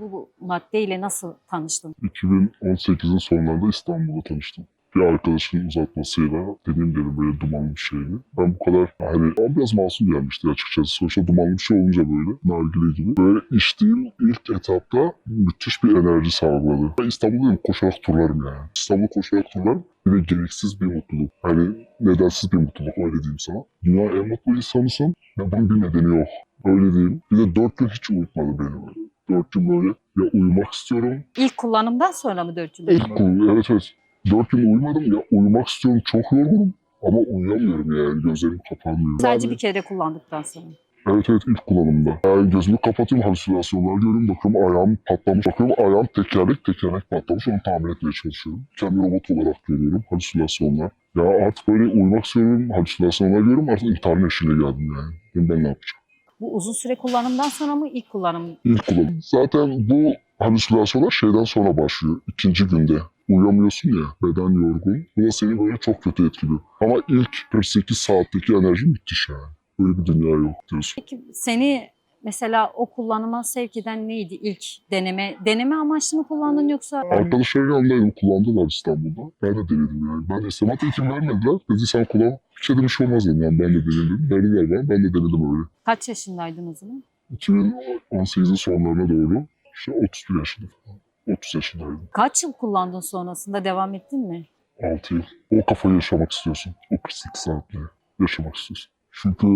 Bu maddeyle nasıl tanıştın? 2018'in sonlarında İstanbul'da tanıştım. Bir arkadaşın uzatmasıyla dediğim gibi böyle dumanlı bir şeydi. Ben bu kadar hani ama biraz masum gelmişti açıkçası. Sonuçta dumanlı bir şey olunca böyle nargile gibi. Böyle içtiğim ilk etapta müthiş bir enerji sağladı. Ben İstanbul'dayım koşarak turlarım yani. İstanbul koşarak turlarım. De gereksiz bir mutluluk. Hani nedensiz bir mutluluk öyle diyeyim sana. Dünya en mutlu insanısın ve bunun bir nedeni yok. Öyle diyeyim. Bir de dört gün hiç uyutmadı beni böyle. Dört gün böyle ya uyumak istiyorum İlk kullanımdan sonra mı dört yıl? İlk konu evet evet. Dört gün uyumadım ya uyumak istiyorum çok yorgunum ama uyuyamıyorum yani gözlerim kapanmıyor. Sadece Yani- bir kere kullandıktan sonra. Evet evet ilk kullanımda. Yani gözümü kapatıyorum halüsinasyonlar görüyorum bakıyorum ayağım patlamış. Bakıyorum ayağım tekerlek tekerlek patlamış onu tamir etmeye çalışıyorum. Kendimi robot olarak görüyorum halüsinasyonlar. Ya artık böyle uyumak istiyorum halüsinasyonlar görüyorum artık intiharın eşiğine geldim yani. Ben ne yapacağım? Bu uzun süre kullanımdan sonra mı ilk kullanım? İlk kullanım. Zaten bu halüsinasyonlar şeyden sonra başlıyor. İkinci günde. Uyuyamıyorsun ya, beden yorgun. Bu da seni böyle çok kötü etkiliyor. Ama ilk 48 saatteki enerji müthiş yani. Böyle bir dünya yok diyorsun. Peki seni mesela o kullanıma sevk eden neydi ilk deneme? Deneme amaçlı mı kullandın yoksa? Arkadaşlarım yanındaydım, kullandılar İstanbul'da. Ben de denedim yani. Ben de istedim. Hatta kim vermediler. Dedi sen kullan. Hiç de bir şey olmaz dedim. Yani ben de denedim. Verdiler bana. Ben de denedim öyle. Kaç yaşındaydın o zaman? 2018'in sonlarına doğru. İşte 31 yaşında falan. 30 yaşındaydım. Kaç yıl kullandın sonrasında devam ettin mi? 6 yıl. O kafayı yaşamak istiyorsun. O 48 saatle yaşamak istiyorsun. Çünkü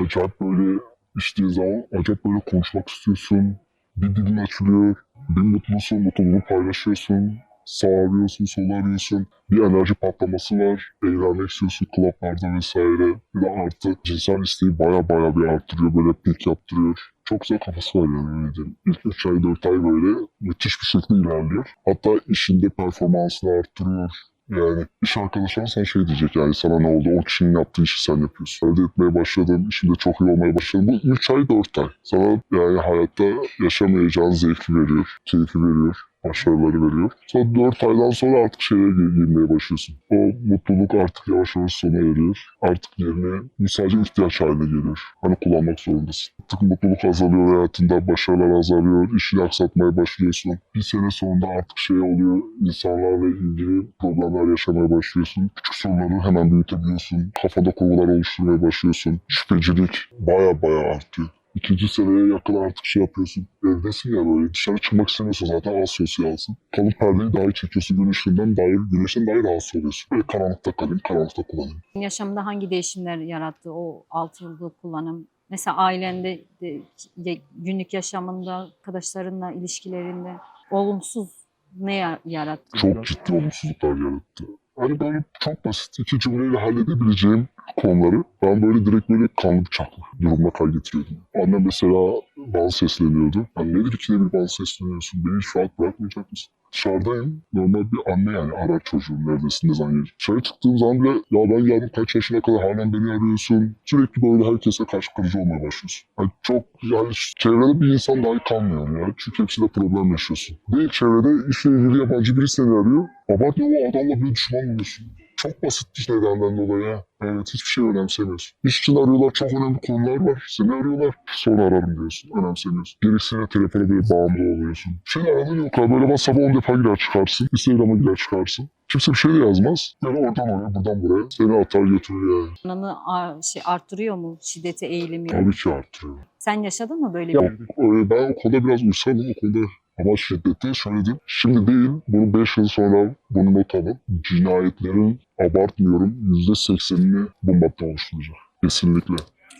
acayip böyle içtiğin zaman acayip böyle konuşmak istiyorsun. Bir dilin açılıyor. Bir mutlusun, mutluluğunu paylaşıyorsun. Sağ arıyorsun, sol arıyorsun. Bir enerji patlaması var. Eğlenmek istiyorsun klaplarda vesaire. Bir de cinsel isteği baya baya bir arttırıyor. Böyle pik yaptırıyor. Çok güzel kafası var yani öyle diyeyim. İlk 3 ay 4 ay böyle müthiş bir şekilde ilerliyor. Hatta işinde performansını arttırıyor. Yani iş arkadaşın sana şey diyecek yani sana ne oldu? O kişinin yaptığı işi sen yapıyorsun. Elde etmeye başladın, işinde çok iyi olmaya başladın. Bu 3 ay 4 ay. Sana yani hayatta yaşamayacağın zevki veriyor, keyfi veriyor, başarıları veriyor. Sonra 4 aydan sonra artık şeye gir- girmeye başlıyorsun. O mutluluk artık yavaş yavaş sona eriyor. Artık yerine sadece ihtiyaç haline geliyor. Hani kullanmak zorundasın. Artık mutluluk azalıyor hayatında, başarılar azalıyor, işini aksatmaya başlıyorsun. Bir sene sonunda artık şey oluyor, insanlarla ilgili problemler yaşamaya başlıyorsun. Küçük sorunları hemen büyütebiliyorsun. Kafada kurgular oluşturmaya başlıyorsun. Şüphecilik baya baya artıyor. İkinci seneye yakın artık şey yapıyorsun. Evdesin ya böyle dışarı çıkmak istemiyorsun zaten az sosyalsın. Kalın perdeyi dahi çekiyorsun gün ışığından dahi, güneşten dahi rahatsız oluyorsun. Böyle karanlıkta kalayım, karanlıkta kullanayım. Yaşamında hangi değişimler yarattı o 6 yıllık kullanım? Mesela ailende, de, de- günlük yaşamında, arkadaşlarınla, ilişkilerinde olumsuz ne ya- yarattı? Çok ciddi olumsuzluklar yarattı. Hani böyle çok basit iki cümleyle halledebileceğim konuları ben böyle direkt böyle kanlı bıçaklı durumuna kaygetiriyordum. Annem mesela bana sesleniyordu. Yani nedir ikide bir bana sesleniyorsun? Beni hiç rahat bırakmayacak mısın? Dışarıdayım. Normal bir anne yani arar çocuğum neredesin ne zaman gelir. Dışarı çıktığım zaman bile ya ben geldim kaç yaşına kadar halen beni arıyorsun. Sürekli böyle herkese karşı kırıcı olmaya başlıyorsun. Yani çok yani çevrede bir insan dahi kalmıyor ya. Çünkü hepsiyle problem yaşıyorsun. Değil çevrede işle ilgili yabancı biri seni arıyor. Abartma o adamla bir düşman oluyorsun. Çok basit bir nedenden dolayı ya. Evet hiçbir şey önemsemiyorsun. İş için arıyorlar çok önemli konular var. Seni arıyorlar. Sonra ararım diyorsun. Önemsemiyorsun. Gerisine telefona böyle bağımlı oluyorsun. Seni aradın yok ha böyle WhatsApp'a 10 defa girer çıkarsın. Instagram'a girer çıkarsın. Kimse bir şey de yazmaz. Yani oradan oraya buradan buraya. Seni atar götürür yani. Ananı a- şey arttırıyor mu şiddete eğilimi? Tabii ki artırıyor. Sen yaşadın mı böyle bir? ben o konuda biraz uysalım o konuda ama şiddeti söyledim. Şimdi değil, bunu 5 yıl sonra bunu not alın. Cinayetlerin abartmıyorum %80'ini bu madde oluşturacak. Kesinlikle.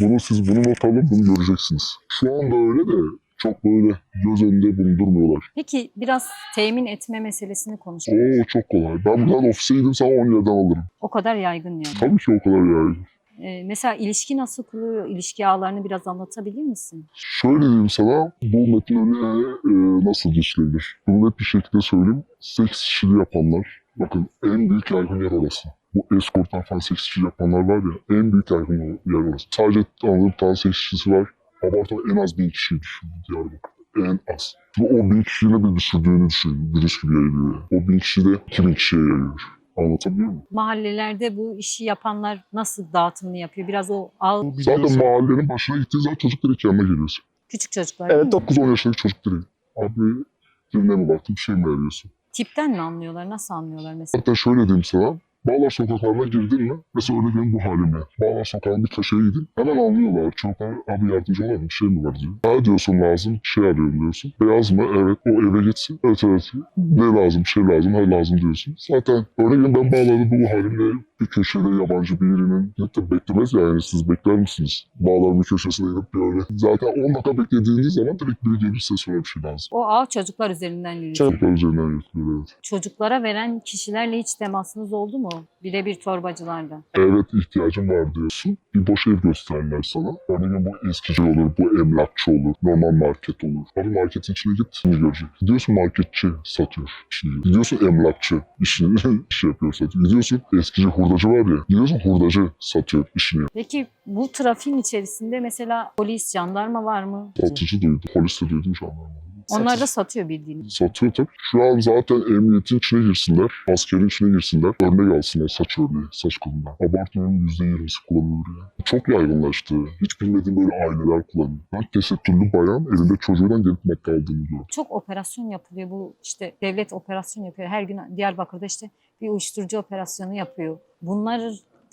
Bunu siz bunu not alın, bunu göreceksiniz. Şu anda öyle de çok böyle göz önünde bulundurmuyorlar. Peki biraz temin etme meselesini konuşalım. Oo çok kolay. Ben buradan ofise gidip sana 10 yerden alırım. O kadar yaygın yani. Tabii ki o kadar yani. Ee, mesela ilişki nasıl kuruluyor? İlişki ağlarını biraz anlatabilir misin? Şöyle diyeyim sana, bu metin önüne e, nasıl geçilebilir? Bunu net bir şekilde söyleyeyim. Seks işini yapanlar, bakın en büyük yaygın yer orası. Bu escorttan falan seks işi yapanlar var ya, en büyük yaygın yer orası. Sadece anladığım tane seks işçisi var. Abartma en az bin kişiyi düşün Diyarbakır'da. En az. Ve o bin kişiyi ne bir düşürdüğünü düşün. Virüs gibi yayılıyor. O bin kişi de 2000 kişiye yayıyor. Anlatabiliyor muyum? Mahallelerde bu işi yapanlar nasıl dağıtımını yapıyor? Biraz o ağ Zaten mahallenin başına gittiği zaman çocuk direkt yanına geliyorsun. küçük çocuklar değil Evet mi? 9-10 yaşındaki çocuk direkt. Abi birine mi baktın bir şey mi arıyorsun? Tipten mi anlıyorlar? Nasıl anlıyorlar mesela? Hatta şöyle diyeyim sana. Bağlar sokaklarına girdin mi? Mesela örnek benim bu halimle. Bağlar sokağın bir köşeye gidin. Hemen anlıyorlar. Çocuklar abi yardımcı mu? Bir şey mi var diyor. Ha diyorsun lazım. Şey arıyorum diyorsun. Beyaz mı? Evet. O eve gitsin. Evet evet. Ne lazım? Şey lazım. Ha lazım diyorsun. Zaten örneğin ben bağlarda bu halimle bir köşede yabancı birinin de beklemez yani. Siz bekler misiniz? Bağlar bir köşesine gidip böyle. Zaten 10 dakika beklediğiniz zaman direkt biri gelir size söyle bir şey lazım. O ağ çocuklar üzerinden yürüyor. Çocuklar üzerinden yapılıyor evet. Çocuklara veren kişilerle hiç temasınız oldu mu? Birebir torbacılarda. Evet ihtiyacım var diyorsun. Bir boş ev gösterirler sana. Örneğin bu eskici olur, bu emlakçı olur, normal market olur. Abi marketin içine git, bunu görecek. Gidiyorsun marketçi satıyor işini. Gidiyorsun emlakçı işini iş yapıyor satıyor. Gidiyorsun eskici hurdacı var ya. Gidiyorsun hurdacı satıyor işini. Peki bu trafiğin içerisinde mesela polis, jandarma var mı? Satıcı duydu, polis de duydu jandarma. Onlar da satıyor bildiğini. Satıyor tabii. Şu an zaten emniyetin içine girsinler, askerin içine girsinler, örnek alsınlar saç örneği, saç kılından. Abartmıyorum %20'si kullanılıyor ya. Çok yaygınlaştı. Hiç bilmediğim böyle aileler kullanıyor. Ben tesettürlü bayan elinde çocuğuyla gelip madde aldığını gördüm. Çok operasyon yapılıyor. Bu işte devlet operasyon yapıyor. Her gün Diyarbakır'da işte bir uyuşturucu operasyonu yapıyor. Bunlar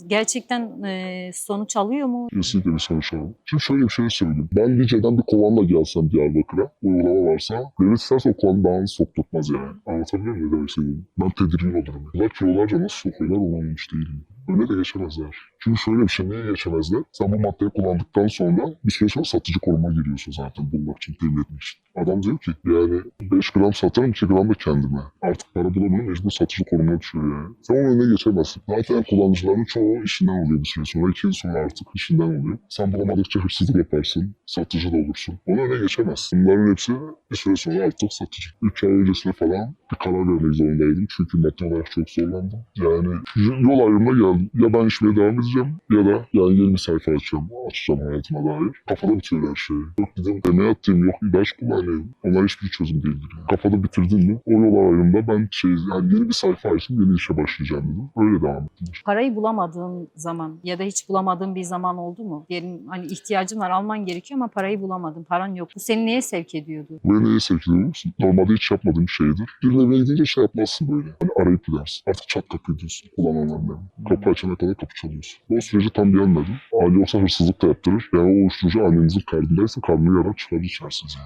gerçekten e, sonuç alıyor mu? Kesinlikle bir sonuç aldım. Şimdi şöyle bir şey söyleyeyim. Ben Lice'den bir kovanla gelsem Diyarbakır'a, uygulama varsa, devlet isterse o kovanı bana sokturtmaz yani. Anlatabiliyor muyum ne demek istediğimi? Ben tedirgin olurum. Bunlar kilolarca nasıl sokuyorlar olmamış değilim. Öyle de geçemezler. Çünkü şöyle bir şey niye geçemezler? Sen bu maddeyi kullandıktan sonra bir süre sonra satıcı koruma giriyorsun zaten bulmak için, temin etmek için. Adam diyor ki yani 5 gram satarım 2 gram da kendime. Artık para bulamıyorum mecbur satıcı korumaya düşüyor yani. Sen onun önüne geçemezsin. Zaten kullanıcıların çoğu işinden oluyor bir süre sonra. 2 yıl sonra artık işinden oluyor. Sen bulamadıkça hırsızlık yaparsın. Satıcı da olursun. Onun önüne geçemezsin. Bunların hepsi bir süre sonra artık satıcı. 3 ay öncesinde falan bir karar vermek zorundaydım. Çünkü madde olarak çok zorlandım. Yani yol ayrımına geldim. Ya ben işime devam edeceğim ya da yani yeni bir sayfa açacağım. Açacağım hayatıma dair. Kafada bitiyor her şey. Yok gidip demeye attım, yok ilaç kullanayım. Onlar hiçbir çözüm değildir. Yani. Kafada bitirdin mi o yol ayrımında ben şey yani yeni bir sayfa açtım, yeni işe başlayacağım dedim. Öyle devam ettim. Parayı bulamadığın zaman ya da hiç bulamadığın bir zaman oldu mu? Diyelim hani ihtiyacın var alman gerekiyor ama parayı bulamadın. Paran yok. Bu seni neye sevk ediyordu? Ve neye sevk ediyor musun? Normalde hiç yapmadığım şeydir. Birine evine gidince şey yapmazsın böyle. Hani arayıp gidersin. Artık çat kapı ediyorsun. Kullananlarla. Kapı açana kadar kapı çalıyorsun. O süreci tam beğenmedim. Aile olsa hırsızlık da yaptırır. Yani o uyuşturucu annenizin karnındaysa karnını yarar çıkar içersiniz.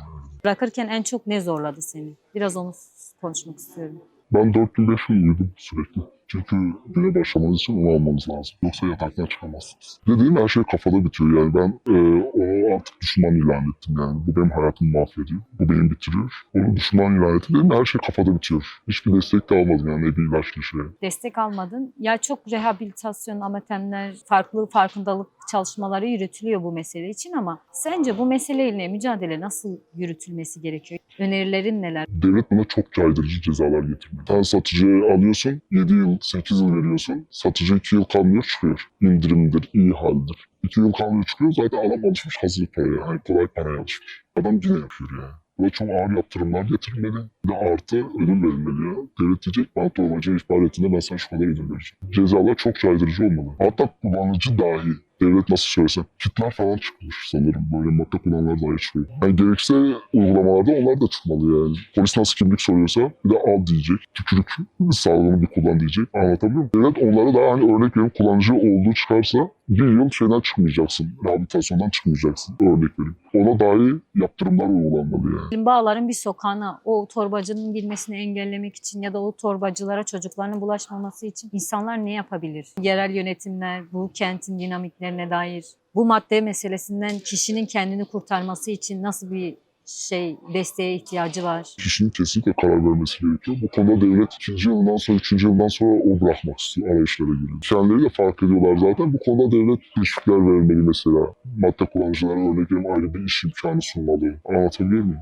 Bırakırken en çok ne zorladı seni? Biraz onu konuşmak istiyorum. Ben 4500 uyudum sürekli. Çünkü güne başlamanız için onu almanız lazım. Yoksa yataktan çıkamazsınız. Dediğim her şey kafada bitiyor yani. Ben e, onu artık düşman ilan ettim yani. Bu benim hayatımı mahvediyor. Bu beni bitiriyor. Onu düşman ilan ettim. Dedim her şey kafada bitiyor. Hiçbir destek de almadım yani ne bir ilaçlı şey. Destek almadın. Ya çok rehabilitasyon, amatemler, farklı farkındalık çalışmaları yürütülüyor bu mesele için ama sence bu meseleyle mücadele nasıl yürütülmesi gerekiyor? Önerilerin neler? Devlet buna çok caydırıcı cezalar getirmeli. Sen satıcıyı alıyorsun, 7 yıl, 8 yıl veriyorsun. Satıcı 2 yıl kalmıyor çıkıyor. İndirimdir, iyi haldir. 2 yıl kalmıyor çıkıyor zaten adam alışmış hazır paraya. Yani kolay paraya alışmış. Adam yine yapıyor yani. Buna çok ağır yaptırımlar getirmeli. Bir de artı ödül verilmeli ya. Devlet diyecek bana torbacı ihbar ettiğinde ben sana şu kadar ödül vereceğim. Cezalar çok caydırıcı olmalı. Hatta kullanıcı dahi devlet nasıl söylesem kitler falan çıkmış sanırım. Böyle madde kullananlar dahi çıkıyor. Yani gerekirse uygulamalarda onlar da çıkmalı yani. Polis nasıl kimlik soruyorsa bir de al diyecek. Tükürük sağlığını bir kullan diyecek. Anlatabiliyor muyum? Devlet onlara da hani örnek vereyim kullanıcı olduğu çıkarsa bir yıl şeyden çıkmayacaksın. Rehabilitasyondan çıkmayacaksın. Örnek vereyim. Ona dahi yaptırımlar uygulanmalı yani. Bağların bir sokağına o torbacının girmesini engellemek için ya da o torbacılara çocuklarının bulaşmaması için insanlar ne yapabilir? Yerel yönetimler bu kentin dinamiklerine dair bu madde meselesinden kişinin kendini kurtarması için nasıl bir şey desteğe ihtiyacı var? kişinin kesinlikle karar vermesi gerekiyor. Bu konuda devlet ikinci yılından sonra, üçüncü yıldan sonra o bırakmak istiyor arayışlara giriyor. Kendileri de fark ediyorlar zaten. Bu konuda devlet teşvikler vermeli mesela. Madde kullanıcılara örnek ayrı bir iş imkanı sunmalı. Anlatabiliyor muyum?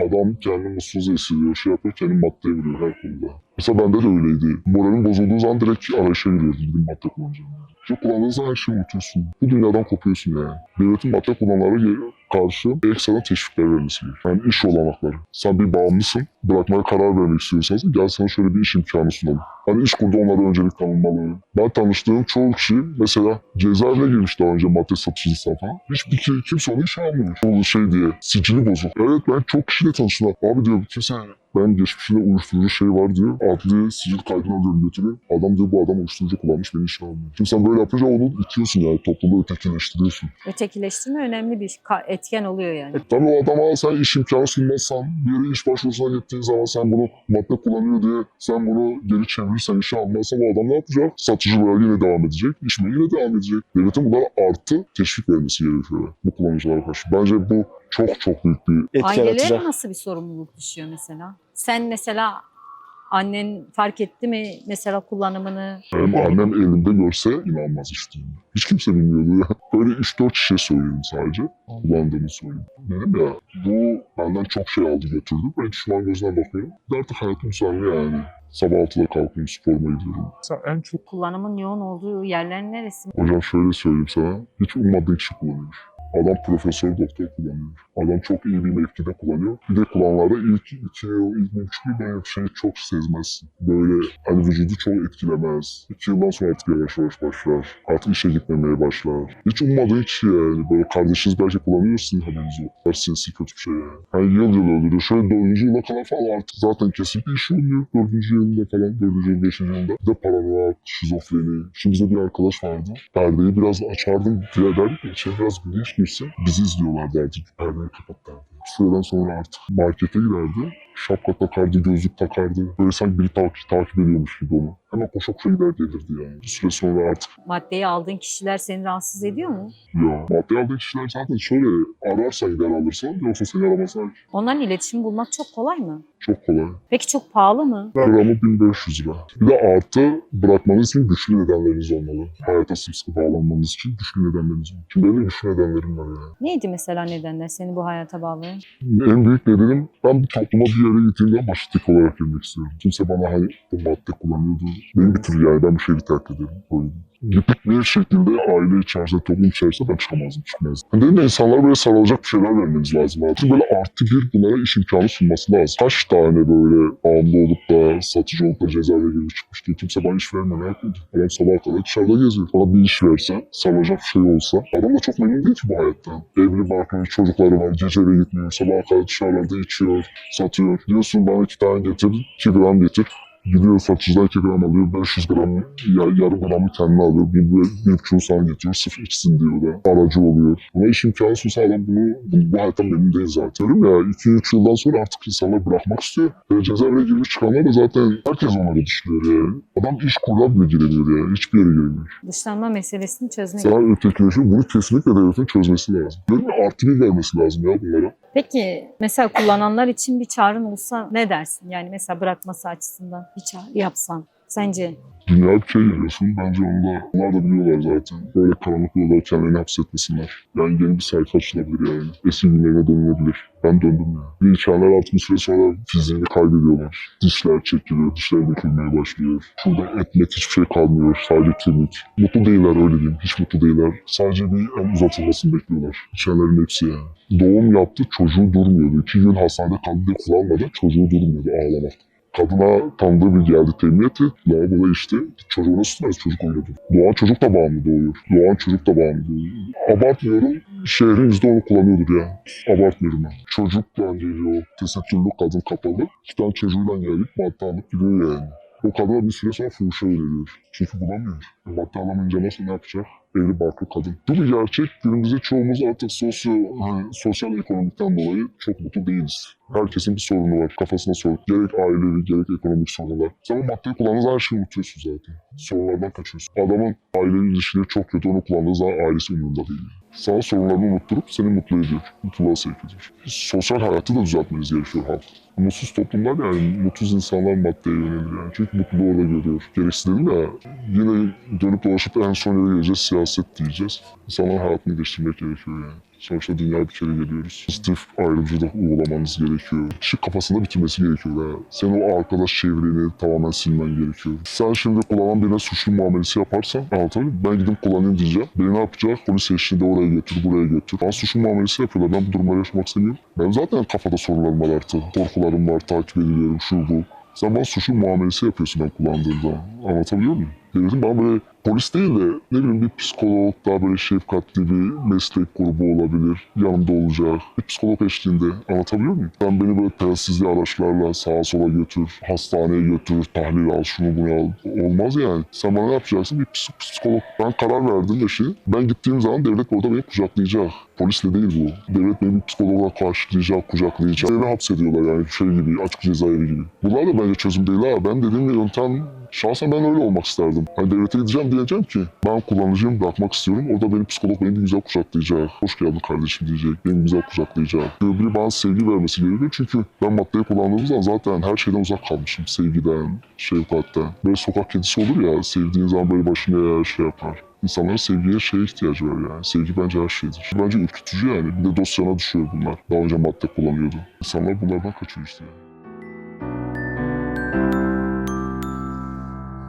Adam kendini mutsuz hissediyor, şey yapıyor, kendi maddeye vuruyor her konuda. Mesela bende de öyleydi. Moralim bozulduğu zaman direkt arayışa giriyordum bir madde kullanacağım. Çünkü kullandığın her şeyi unutuyorsun. Bu dünyadan kopuyorsun yani. Devletin madde kullananlara karşı ekstradan teşvikler verilmesi gerekiyor. Yani iş olanakları. Sen bir bağımlısın. Bırakmaya karar vermek istiyorsanız gel sana şöyle bir iş imkanı sunalım. Hani iş kurdu onlara öncelik tanınmalı. Ben tanıştığım çoğu kişi mesela cezaevine girmiş daha önce madde satıcısı falan. Hiçbir ki, kimse onu işe almıyor. Bu şey diye sicili bozuk. Evet ben çok kişiyle tanıştım. Abi diyor kimse ben geçmişinde uyuşturucu şey var diyor. Adli sicil kaydını alıyorum götürüyor. Adam diyor bu adam uyuşturucu kullanmış beni işe almıyor. Şimdi sen böyle yapınca onu itiyorsun yani topluluğu ötekileştiriyorsun. Ötekileştirme önemli bir etken oluyor yani. E, tabii o adama sen iş imkanı sunmazsan, bir yere iş başvurusuna gittiğin zaman sen bunu madde kullanıyor diye sen bunu geri çevirirsen işe almazsan o adam ne yapacak? Satıcılığa yine devam edecek, içmeye yine devam edecek. Devletin bunlara artı teşvik vermesi gerekiyor bu kullanıcılara karşı. Bence bu çok çok büyük bir Etki Ailelere yaratacak. nasıl bir sorumluluk düşüyor mesela? Sen mesela annen fark etti mi mesela kullanımını? Benim annem elinde görse inanmaz içtiğimi. Hiç kimse bilmiyordu ya. Böyle 3-4 şişe söyledim sadece. Kullandığımı söyledim. Dedim ya bu benden çok şey aldı götürdü. Ben şu an gözüne bakıyorum. Artık hayatım düzenli yani. Sabah 6'da kalkıyorum sporuma gidiyorum. Sen en çok Kullanımın yoğun olduğu yerler neresi? Hocam şöyle söyleyeyim sana. Hiç ummadığın kişi kullanıyor. Adam profesör doktor kullanıyor. Adam çok iyi bir mevkide kullanıyor. Bir de kullanlarda ilk iki yıl, ilk bir buçuk yıl böyle şeyi çok sezmezsin. Böyle hani vücudu çok etkilemez. İki yıldan sonra artık yavaş yavaş başlar. Artık işe gitmemeye başlar. Hiç ummadığın kişi yani. Böyle kardeşiniz belki kullanıyorsun haberiniz yok. Her sinsi kötü bir şey yani. Hani yıl yıl öldürüyor. Şöyle dördüncü yıla kadar falan artık zaten kesinlikle işi olmuyor. Dördüncü yılında falan. Dördüncü yıl, beşinci yılda. Bir de paranoyak, şizofreni. Şimdi bizde bir arkadaş vardı. Perdeyi biraz açardım. Diye derdik ki içeri biraz güneş girse bizi izliyorlar derdi. Perdeyi kapat derdi. Süreden sonra artık markete girerdi. Şapka takardı, gözlük takardı. Böyle sanki biri takip, takip ediyormuş gibi onu. Hemen koşa koşa gider gelirdi yani. Bir süre sonra artık Maddeyi aldığın kişiler seni rahatsız ediyor mu? ya madde aldığın kişiler zaten şöyle ararsan gider alırsan yoksa seni aramazlar. ki. Onların iletişim bulmak çok kolay mı? Çok kolay. Peki çok pahalı mı? Gramı 1500 lira. Bir de artı bırakmanız için güçlü nedenleriniz olmalı. Hayata sımsıkı bağlanmanız için güçlü nedenleriniz olmalı. Şimdi benim güçlü nedenlerim var yani. Neydi mesela nedenler seni bu hayata bağlayan? En büyük nedenim ben bu topluma bir yere gittiğimde başlık olarak girmek istiyorum. Kimse bana hani bu madde kullanıyordu. Beni bitirir yani ben bu şehri terk ederim. Öyle. Bir şekilde aile içerisinde, toplum içerisinde ben çıkamazdım, çıkmazdım. Yani dedim de insanlara böyle sarılacak bir şeyler vermeniz lazım artık. Böyle artı bir bunlara iş imkanı sunması lazım. Kaç tane böyle bağımlı olup da satıcı olup da cezaevine girip çıkmıştı. Kimse bana iş vermiyor. Ne? Adam sabaha kadar dışarıda geziyor. Bana bir iş verse, salacak bir şey olsa. Adam da çok memnun değil ki bu hayattan. Evli barklı çocukları var. Gece eve gitmiyor. Sabaha kadar dışarılarda içiyor, satıyor. Diyorsun bana iki tane getir, iki gram getir. Gidiyor satıcıdan 2 gram alıyor, 500 gram, ya, yarım gramı kendine alıyor, bir, bir, bir buçuğu sana getiriyor, sırf içsin diyor da. Aracı oluyor. Buna iş imkanı sunsa adam bunu, bunu bu hayattan memnun değil zaten. Diyorum ya 2-3 yıldan sonra artık insanlar bırakmak istiyor. E, cezaevine girmiş çıkanlar da zaten herkes onları dışlıyor yani. Adam iş kurlar bile giremiyor yani, hiçbir yere giremiyor. Dışlanma meselesini çözmek. Sana ötekileşiyor, bunu kesinlikle devletin çözmesi lazım. Diyorum ya artı bir vermesi lazım ya bunlara. Peki mesela kullananlar için bir çağrın olsa ne dersin? Yani mesela bırakması açısından bir çağrı yapsan. Sence Dünya bir şey geliyorsun. Bence onu da, onlar da biliyorlar zaten. Böyle karanlık yolları kendilerini hapsetmesinler. Yani yeni bir sayfa açılabilir yani. Eski günlerine dönülebilir. Ben döndüm ya. Bir içenler artık bir süre sonra fiziğini kaybediyorlar. Dişler çekiliyor, dişler dökülmeye başlıyor. Şurada et met hiçbir şey kalmıyor. Sadece kemik. Mutlu değiller öyle diyeyim. Hiç mutlu değiller. Sadece bir en uzatılmasını bekliyorlar. İçenlerin hepsi yani. Doğum yaptı, çocuğu durmuyordu. İki gün hastanede kaldı kullanmadı, çocuğu durmuyordu ağlamak. Kadına tanıdığı bir geldi temin etti. Lavaboda işte çocuğuna tutmaz çocuk oynadı. Doğan çocuk da bağımlı doğuyor. Doğan çocuk da bağımlı doğuyor. Abartmıyorum. Şehrin %10'u kullanıyordur ya. Abartmıyorum ben. Çocukla geliyor. Tesettürlü kadın kapalı. İki tane çocuğuyla gelip madde alıp gidiyor yani. O kadın bir süre sonra fuhuşa yöneliyor. Çünkü bulamıyor. Madde alamayınca nasıl ne yapacak? Evli barklı kadın. Bu bir gerçek. Günümüzde çoğumuz artık sosyo, hani, sosyal ekonomikten dolayı çok mutlu değiliz. Herkesin bir sorunu var. Kafasına sorun. Gerek ailevi, gerek ekonomik sorunlar. Sen o maddeyi kullandığın zaman her şeyi unutuyorsun zaten. Sorunlardan kaçıyorsun. Adamın ailevi ilişkileri çok kötü. Onu kullandığı zaman ailesi umurunda değil. Sana sorunlarını unutturup seni mutlu ediyor. Mutluluğa sevk ediyor. Sosyal hayatı da düzeltmeniz gerekiyor halk. Mutsuz toplumlar yani mutsuz insanlar maddeye yönelir yani. Çünkü mutluluğu orada görüyor. Gereksiz dedim ya yine dönüp dolaşıp en son yere geleceğiz siyaset diyeceğiz. İnsanların hayatını değiştirmek gerekiyor yani. Sonuçta dünya bir kere geliyoruz. Pozitif ayrımcılık uygulamanız gerekiyor. Kişi kafasında bitirmesi gerekiyor veya senin o arkadaş çevreni tamamen silmen gerekiyor. Sen şimdi kullanan birine suçlu muamelesi yaparsan anlatabiliyor? Ben gidip kullanayım diyeceğim. Beni ne yapacak? Polis eşliğinde oraya götür, buraya götür. Bana suçlu muamelesi yapıyorlar. Ben bu durumları yaşamak istemiyorum. Ben zaten kafada sorularım var artık. Korkularım var, takip ediliyorum, şu bu. Sen bana suçlu muamelesi yapıyorsun ben kullandığımda. Anlatabiliyor muyum? Devletin bana böyle polis değil de ne bileyim bir psikolog, daha böyle şefkatli bir meslek grubu olabilir. Yanımda olacak. Bir psikolog eşliğinde. Anlatabiliyor muyum? Sen beni böyle telsizli araçlarla sağa sola götür, hastaneye götür, tahlil al, şunu bunu al. Olmaz yani. Sen bana ne yapacaksın? Bir ps- psikolog. Ben karar verdim eşi. Ben gittiğim zaman devlet orada beni kucaklayacak. Polisle değil bu. Devlet beni bir psikologa karşılayacak, kucaklayacak. Eve hapsediyorlar yani şey gibi, açık cezaevi gibi. Bunlar da bence çözüm değil ha. Ben dediğim yöntem Şahsen ben öyle olmak isterdim. Hani devlete gideceğim diyeceğim ki ben kullanıcıyım bırakmak istiyorum. Orada benim psikolog beni güzel kucaklayacak. Hoş geldin kardeşim diyecek. Beni güzel kucaklayacak. Biri bana sevgi vermesi gerekiyor. Çünkü ben maddeyi kullandığım zaman zaten her şeyden uzak kalmışım. Sevgiden, şefkatten. Böyle sokak kedisi olur ya sevdiğin zaman böyle başına eğer şey yapar. İnsanların sevgiye şeye ihtiyacı var yani. Sevgi bence her şeydir. Bence ürkütücü yani. Bir de dosyana düşüyor bunlar. Daha önce madde kullanıyordu. İnsanlar bunlardan kaçıyor işte yani.